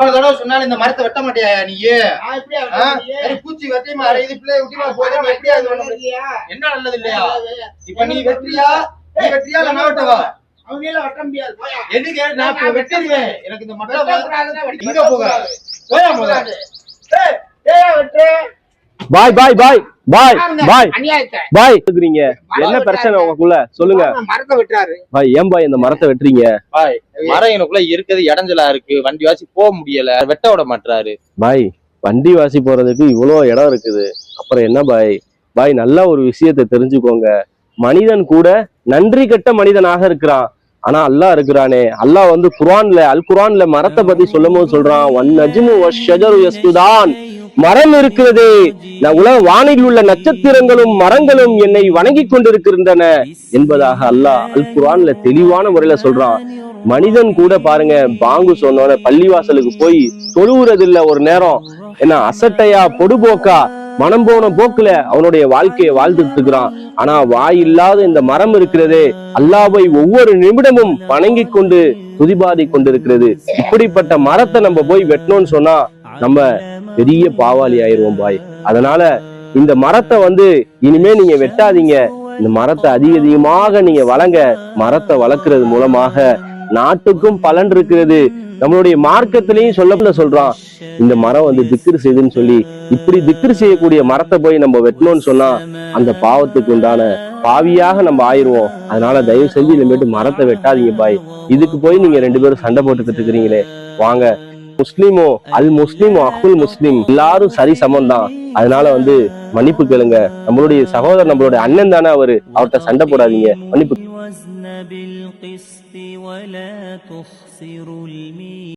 எவ்வளவு தடவை சொன்னாலும் இந்த மரத்தை வெட்ட மாட்டியா நீ? நான் எப்படியா ஆ? வெட்டுறது? சரி, பூச்சி வெட்டியமா அரையுது பிள்ளை விட்டியமா போதும் எப்படியா இது பண்ண? என்ன நல்லது இல்லையா? இப்ப நீ வெற்றியா நீ வெற்றியா நான் வெட்டவா? அவங்க எல்லாம் வெட்ட முடியாது. எதுக்கு? நான் வெட்டிடுவேன் எனக்கு இந்த இங்க போகாது. பாய் பாய் பாய். பாய் பாய். அநியாயத்தை. பாய். இருக்கிறீங்க என்ன பிரச்சனை உங்களுக்குள்ள? சொல்லுங்க. மரத்தை வெட்டுறாரு. பாய் ஏன் பாய் இந்த மரத்தை வெட்டுறீங்க? பாய் மரம் எனக்குள்ள இருக்கிறது இடைஞ்சலா இருக்கு வண்டி வாசி போக முடியல வெட்ட விட மாட்டாரு பாய் வண்டி வாசி போறதுக்கு இவ்வளோ இடம் இருக்குது. அப்புறம் என்ன பாய்? பாய் நல்ல ஒரு விஷயத்தை தெரிஞ்சுக்கோங்க. மனிதன் கூட நன்றி கெட்ட மனிதனாக இருக்கிறான். ஆனா அல்லாஹ் இருக்கிறானே. அல்லாஹ் வந்து குர்ஆன்ல அல் குர்ஆன்ல மரத்தை பத்தி சொல்லும் போது சொல்றான் வன் நஜ்மு யஸ்துதான். மரம் இருக்கிறதே. நான் உலக வானில் உள்ள நட்சத்திரங்களும் மரங்களும் என்னை வணங்கி கொண்டிருக்கின்றன என்பதாக அல்லாஹ் அல் குரான்ல தெளிவான முறையில சொல்றான். மனிதன் கூட பாருங்க பாங்கு சொன்னோட பள்ளிவாசலுக்கு போய் தொழுவுறது இல்ல ஒரு நேரம். என்ன அசட்டையா பொடுபோக்கா மனம் போன போக்குல அவனுடைய வாழ்க்கையை வாழ்ந்துட்டு இருக்கிறான். ஆனா வாய் இல்லாத இந்த மரம் இருக்கிறதே அல்லாவை ஒவ்வொரு நிமிடமும் வணங்கி கொண்டு துதிபாதி கொண்டிருக்கிறது. இப்படிப்பட்ட மரத்தை நம்ம போய் வெட்டணும்னு சொன்னா நம்ம பெரிய பாவாளி ஆயிருவோம் பாய். அதனால இந்த மரத்தை வந்து இனிமே நீங்க வெட்டாதீங்க. இந்த மரத்தை அதிக அதிகமாக நீங்க வளங்க. மரத்தை வளர்க்கறது மூலமாக நாட்டுக்கும் பலன் இருக்கிறது. நம்மளுடைய மார்க்கத்திலையும் சொல்ல சொல்றான் இந்த மரம் வந்து திக்ரு செய்யுதுன்னு சொல்லி. இப்படி திக்ரு செய்யக்கூடிய மரத்தை போய் நம்ம வெட்டணும்னு சொன்னா அந்த பாவத்துக்கு உண்டான பாவியாக நம்ம ஆயிருவோம் அதனால தயவு செஞ்சு இனிமேட்டு மரத்தை வெட்டாதீங்க பாய். இதுக்கு போய் நீங்க ரெண்டு பேரும் சண்டை போட்டுக்கிட்டு இருக்கிறீங்களே. வாங்க முஸ்லீமோ அல் முஸ்லீமோ அஹுல் முஸ்லீம் எல்லாரும் சரி சமம் தான் அதனால வந்து மன்னிப்பு கேளுங்க. நம்மளுடைய சகோதரர் நம்மளுடைய அண்ணன் தானே அவரு. அவர்கிட்ட சண்டை போடாதீங்க. மன்னிப்பு.